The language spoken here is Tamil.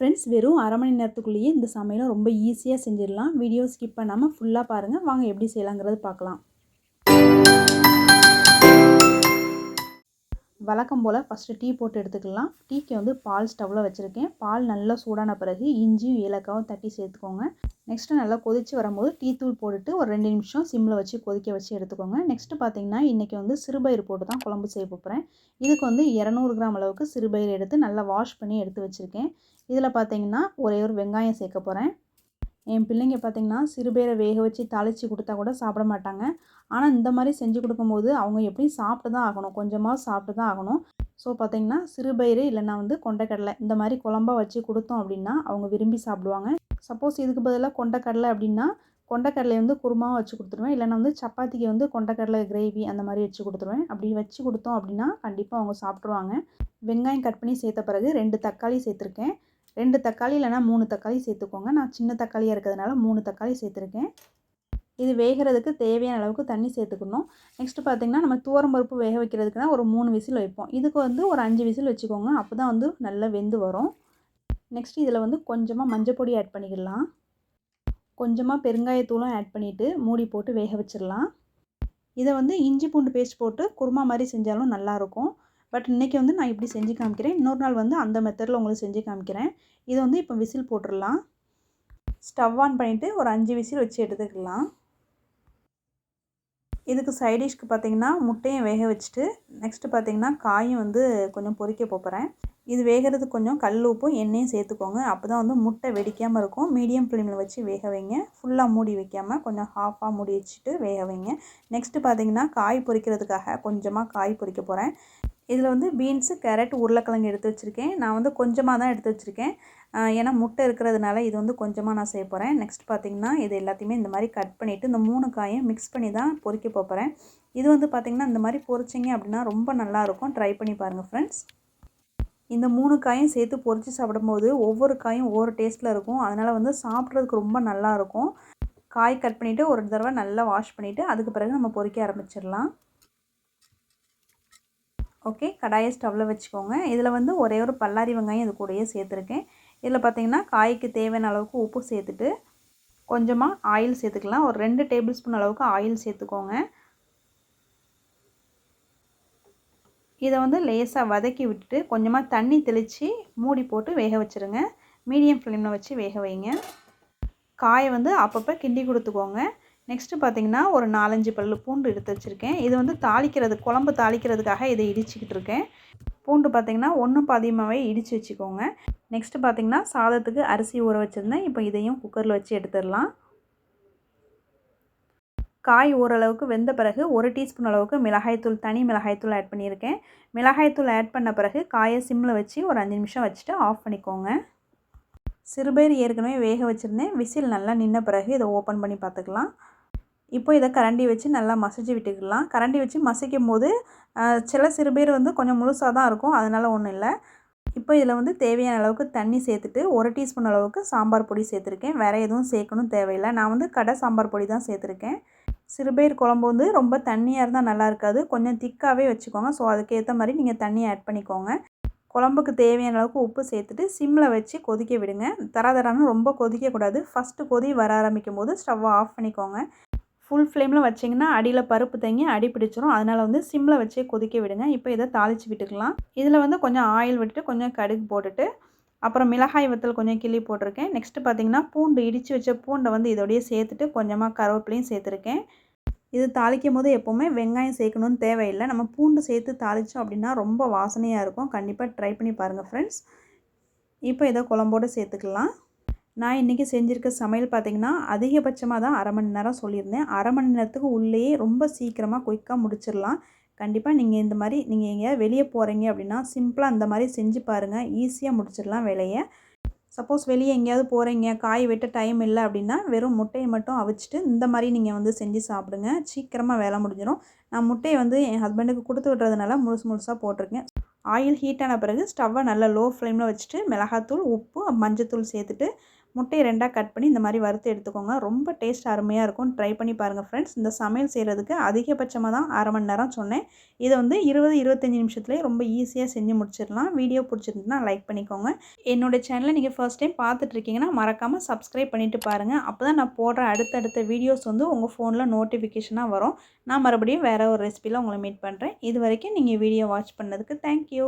ஃப்ரெண்ட்ஸ் வெறும் அரை மணி நேரத்துக்குள்ளேயே இந்த சமையலை ரொம்ப ஈஸியாக செஞ்சிடலாம். வீடியோ ஸ்கிப் பண்ணாமல் ஃபுல்லாக பாருங்கள் வாங்க எப்படி செய்யலாங்கிறது பார்க்கலாம். வழக்கம் போல் ஃபஸ்ட்டு டீ போட்டு எடுத்துக்கலாம். டீக்கு வந்து பால் ஸ்டவ்வில் வச்சுருக்கேன். பால் நல்லா சூடான பிறகு இஞ்சியும் ஏலக்காவும் தட்டி சேர்த்துக்கோங்க. நெக்ஸ்ட்டு நல்லா கொதித்து வரும்போது டீ தூள் போட்டுட்டு ஒரு ரெண்டு நிமிஷம் சிம்மில் வச்சு கொதிக்க வச்சு எடுத்துக்கோங்க. நெக்ஸ்ட்டு பார்த்தீங்கன்னா இன்றைக்கி வந்து சிறுபயிர் போட்டு தான் குழம்பு செய்ய போகிறேன் இதுக்கு வந்து இரநூறு கிராம் அளவுக்கு சிறுபயிறு எடுத்து நல்லா வாஷ் பண்ணி எடுத்து வச்சுருக்கேன். இதில் பார்த்தீங்கன்னா ஒரே ஒரு வெங்காயம் சேர்க்க போகிறேன் என் பிள்ளைங்க பார்த்திங்கன்னா சிறுபயிரை வேக வச்சு தாளித்து கொடுத்தா கூட சாப்பிட மாட்டாங்க. ஆனால் இந்த மாதிரி செஞ்சு கொடுக்கும்போது அவங்க எப்படியும் சாப்பிட்டு தான் ஆகணும். கொஞ்சமாக சாப்பிட்டு தான் ஆகணும் ஸோ பார்த்திங்கன்னா சிறுபயிறு இல்லைன்னா வந்து கொண்டைக்கடலை. இந்த மாதிரி குழம்பா வச்சு கொடுத்தோம் அப்படின்னா அவங்க விரும்பி சாப்பிடுவாங்க. சப்போஸ் இதுக்கு பதிலாக கொண்டைக்கடலை அப்படின்னா கொண்டைக்கடலை வந்து குருமாவும் வச்சு கொடுத்துருவேன். இல்லைனா வந்து சப்பாத்திக்கு வந்து கொண்டைக்கடலை கிரேவி அந்த மாதிரி வச்சு கொடுத்துருவேன். அப்படி வச்சு கொடுத்தோம் அப்படின்னா கண்டிப்பாக அவங்க சாப்பிட்ருவாங்க வெங்காயம் கட் பண்ணி சேர்த்த பிறகு ரெண்டு தக்காளி சேர்த்துருக்கேன். ரெண்டு தக்காளி இல்லைனா மூணு தக்காளி சேர்த்துக்கோங்க. நான் சின்ன தக்காளியாக இருக்கிறதுனால மூணு தக்காளி சேர்த்துருக்கேன். இது வேகிறதுக்கு தேவையான அளவுக்கு தண்ணி சேர்த்துக்கணும். நெக்ஸ்ட்டு பார்த்திங்கன்னா நம்ம தூரம் பருப்பு வேக வைக்கிறதுக்குனா ஒரு மூணு விசில் வைப்போம். இதுக்கு வந்து ஒரு அஞ்சு விசில் வச்சுக்கோங்க. அப்போ தான் வந்து நல்லா வெந்து வரும். நெக்ஸ்ட் இதில் வந்து கொஞ்சமாக மஞ்சள் பொடி ஆட் பண்ணிக்கலாம். கொஞ்சமாக பெருங்காயத்தூளும் ஆட் பண்ணிவிட்டு மூடி போட்டு வேக வச்சிடலாம். இதை வந்து இஞ்சி பூண்டு பேஸ்ட் போட்டு குருமா மாதிரி செஞ்சாலும் நல்லாயிருக்கும் பட் இன்றைக்கி வந்து நான் இப்படி செஞ்சு காமிக்கிறேன். இன்னொரு நாள் வந்து அந்த மெத்தடில் உங்களுக்கு செஞ்சு காமிக்கிறேன். இதை வந்து இப்போ விசில் போட்டுடலாம். ஸ்டவ் ஆன் பண்ணிவிட்டு ஒரு அஞ்சு விசில் வச்சு எடுத்துக்கலாம். இதுக்கு சைடிஷ்க்கு பார்த்திங்கன்னா முட்டையும் வேக வச்சுட்டு நெக்ஸ்ட்டு பார்த்திங்கன்னா காயும் வந்து கொஞ்சம் பொறிக்க போகிறேன் இது வேகிறதுக்கு கொஞ்சம் கல் உப்பும் எண்ணெயும் சேர்த்துக்கோங்க. அப்போ தான் வந்து முட்டை வெடிக்காமல் இருக்கும். மீடியம் ஃப்ளேமில் வச்சு வேக வைங்க. ஃபுல்லாக மூடி வைக்காமல் கொஞ்சம் ஹாஃபாக மூடி வச்சுட்டு வேக வைங்க. நெக்ஸ்ட்டு பார்த்திங்கன்னா காய் பொறிக்கிறதுக்காக கொஞ்சமாக காய் பொறிக்க போகிறேன் இதில் வந்து பீன்ஸு கேரட் உருளைக்கிழங்கு எடுத்து வச்சுருக்கேன். நான் வந்து கொஞ்சமாக தான் எடுத்து வச்சுருக்கேன். ஏன்னா முட்டை இருக்கிறதுனால இது வந்து கொஞ்சமாக நான் செய்ய போகிறேன். நெக்ஸ்ட் பார்த்திங்கன்னா இது எல்லாத்தையுமே இந்த மாதிரி கட் பண்ணிவிட்டு இந்த மூணு காயும் மிக்ஸ் பண்ணி தான் பொறிக்க போகிறேன். இது வந்து பார்த்திங்கன்னா இந்த மாதிரி பொரிச்சிங்க அப்படின்னா ரொம்ப நல்லாயிருக்கும். ட்ரை பண்ணி பாருங்கள் ஃப்ரெண்ட்ஸ் இந்த மூணு காயும் சேர்த்து பொரித்து சாப்பிடும்போது ஒவ்வொரு காயும் ஒவ்வொரு டேஸ்ட்டில் இருக்கும். அதனால் வந்து சாப்பிட்றதுக்கு ரொம்ப நல்லாயிருக்கும். காய் கட் பண்ணிவிட்டு ஒரு தடவை நல்லா வாஷ் பண்ணிவிட்டு அதுக்கு பிறகு நம்ம பொறிக்க ஆரம்பிச்சிடலாம். ஓகே கடாயை ஸ்டவ்வில் வச்சுக்கோங்க. இதில் வந்து ஒரே ஒரு பல்லாரி வெங்காயம் இது கூடயே சேர்த்துருக்கேன். இதில் பார்த்திங்கன்னா காய்க்கு தேவையான அளவுக்கு உப்பு சேர்த்துட்டு கொஞ்சமாக ஆயில் சேர்த்துக்கலாம். ஒரு ரெண்டு டேபிள் ஸ்பூன் அளவுக்கு ஆயில் சேர்த்துக்கோங்க. இதை வந்து லேசாக வதக்கி விட்டுட்டு கொஞ்சமாக தண்ணி தெளித்து மூடி போட்டு வேக வச்சுருங்க. மீடியம் ஃப்ளேமில் வச்சு வேக வைங்க. காயை வந்து அப்பப்போ கிண்டி கொடுத்துக்கோங்க. நெக்ஸ்ட்டு பார்த்திங்கன்னா ஒரு நாலஞ்சு பல்லு பூண்டு எடுத்து வச்சுருக்கேன். இது வந்து தாளிக்கிறது குழம்பு தாளிக்கிறதுக்காக இதை இடிச்சிக்கிட்டு இருக்கேன். பூண்டு பார்த்திங்கன்னா ஒன்றும் பாதியமாகவே இடித்து வச்சுக்கோங்க. நெக்ஸ்ட்டு பார்த்திங்கன்னா சாதத்துக்கு அரிசி ஊற வச்சுருந்தேன். இப்போ இதையும் குக்கரில் வச்சு எடுத்துடலாம். காய் ஓரளவுக்கு வெந்த பிறகு ஒரு டீஸ்பூன் அளவுக்கு மிளகாய்த்தூள் தனி மிளகாய்த்தூள் ஆட் பண்ணியிருக்கேன். மிளகாய்த்தூள் ஆட் பண்ண பிறகு காயை சிம்மில் வச்சு ஒரு அஞ்சு நிமிஷம் வச்சுட்டு ஆஃப் பண்ணிக்கோங்க. சிறுபயிர் ஏற்கனவே வேக வச்சுருந்தேன். விசில் நல்லா நின்ன பிறகு இதை ஓப்பன் பண்ணி பார்த்துக்கலாம். இப்போ இதை கரண்டி வச்சு நல்லா மசிச்சு விட்டுக்கலாம். கரண்டி வச்சு மசிக்கும் போது சில சிறுபயிர் வந்து கொஞ்சம் முழுசாக தான் இருக்கும். அதனால் ஒன்றும் இல்லை. இப்போ இதில் வந்து தேவையான அளவுக்கு தண்ணி சேர்த்துட்டு ஒரு டீஸ்பூன் அளவுக்கு சாம்பார் பொடி சேர்த்துருக்கேன். வேறு எதுவும் சேர்க்கணும் தேவையில்லை. நான் வந்து கடை சாம்பார் பொடி தான் சேர்த்துருக்கேன். சிறுபயிர் குழம்பு வந்து ரொம்ப தண்ணியாக இருந்தால் நல்லா இருக்காது. கொஞ்சம் திக்காகவே வச்சுக்கோங்க. ஸோ அதுக்கேற்ற மாதிரி நீங்கள் தண்ணி ஆட் பண்ணிக்கோங்க. குழம்புக்கு தேவையான அளவுக்கு உப்பு சேர்த்துட்டு சிம்மில் வச்சு கொதிக்க விடுங்க. தர தரான்னு ரொம்ப கொதிக்கக்கூடாது. ஃபஸ்ட்டு கொதி வர ஆரம்பிக்கும் போது ஸ்டவ்வை ஆஃப் பண்ணிக்கோங்க. ஃபுல் ஃப்ளேமில் வச்சிங்கன்னா அடியில் பருப்பு தங்கி அடி பிடிச்சிரும். அதனால் வந்து சிம்மில் வச்சே கொதிக்க விடுங்க. இப்போ இதை தாளித்து விட்டுக்கலாம். இதில் வந்து கொஞ்சம் ஆயில் விட்டுட்டு கொஞ்சம் கடுகு போட்டுட்டு அப்புறம் மிளகாய் வத்தல் கொஞ்சம் கிள்ளி போட்டிருக்கேன். நெக்ஸ்ட்டு பார்த்திங்கன்னா பூண்டு இடித்து வச்ச பூண்டை வந்து இதோடையே சேர்த்துட்டு கொஞ்சமாக கருவேப்பிலையும் சேர்த்துருக்கேன். இது தாளிக்கும் போது எப்போவுமே வெங்காயம் சேர்க்கணும்னு தேவையில்லை. நம்ம பூண்டு சேர்த்து தாளித்தோம் அப்படின்னா ரொம்ப வாசனையாக இருக்கும். கண்டிப்பாக ட்ரை பண்ணி பாருங்கள் ஃப்ரெண்ட்ஸ் இப்போ இதை குழம்போடு சேர்த்துக்கலாம். நான் இன்றைக்கி செஞ்சுருக்க சமையல் பார்த்திங்கன்னா அதிகபட்சமாக தான் அரை மணி நேரம் சொல்லியிருந்தேன். அரை மணி நேரத்துக்கு உள்ளேயே ரொம்ப சீக்கிரமாக குயிக்காக முடிச்சிடலாம். கண்டிப்பாக நீங்கள் இந்த மாதிரி நீங்கள் எங்கேயாவது வெளியே போகிறீங்க அப்படின்னா சிம்பிளாக இந்த மாதிரி செஞ்சு பாருங்கள் ஈஸியாக முடிச்சிடலாம் வேலையை. சப்போஸ் வெளியே எங்கேயாவது போகிறீங்க காய் வெட்ட டைம் இல்லை அப்படின்னா வெறும் முட்டையை மட்டும் அவிச்சிட்டு இந்த மாதிரி நீங்கள் வந்து செஞ்சு சாப்பிடுங்க. சீக்கிரமாக வேலை முடிஞ்சிடும் நான் முட்டையை வந்து என் ஹஸ்பண்டுக்கு கொடுத்து விட்றதுனால முழுசு முழுசாக போட்டிருக்கேன். ஆயில் ஹீட்டான பிறகு ஸ்டவ்வை நல்லா லோ ஃப்ளேமில் வச்சுட்டு மிளகாத்தூள் உப்பு மஞ்சத்தூள் சேர்த்துட்டு முட்டையை ரெண்டாக கட் பண்ணி இந்த மாதிரி வறுத்து எடுத்துக்கோங்க. ரொம்ப டேஸ்ட் அருமையாக இருக்கும். ட்ரை பண்ணி பாருங்கள் ஃப்ரெண்ட்ஸ் இந்த சமையல் செய்கிறதுக்கு அதிகபட்சமாக தான் அரை மணி நேரம் சொன்னேன். இதை வந்து இருபது இருபத்தஞ்சி நிமிஷத்துலேயே ரொம்ப ஈஸியாக செஞ்சு முடிச்சிடலாம். வீடியோ பிடிச்சிருந்துன்னா லைக் பண்ணிக்கோங்க. என்னோடய சேனலை நீங்கள் ஃபர்ஸ்ட் டைம் பார்த்துட்ருக்கீங்கன்னா மறக்காமல் சப்ஸ்கிரைப் பண்ணிவிட்டு பாருங்கள் அப்போ தான் நான் போடுற அடுத்தடுத்த வீடியோஸ் வந்து உங்கள் ஃபோனில் நோட்டிஃபிகேஷனாக வரும். நான் மறுபடியும் வேறு ஒரு ரெசிபியில் உங்களை மீட் பண்ணுறேன் இது வரைக்கும் நீங்கள் வீடியோ வாட்ச் பண்ணதுக்கு தேங்க்யூ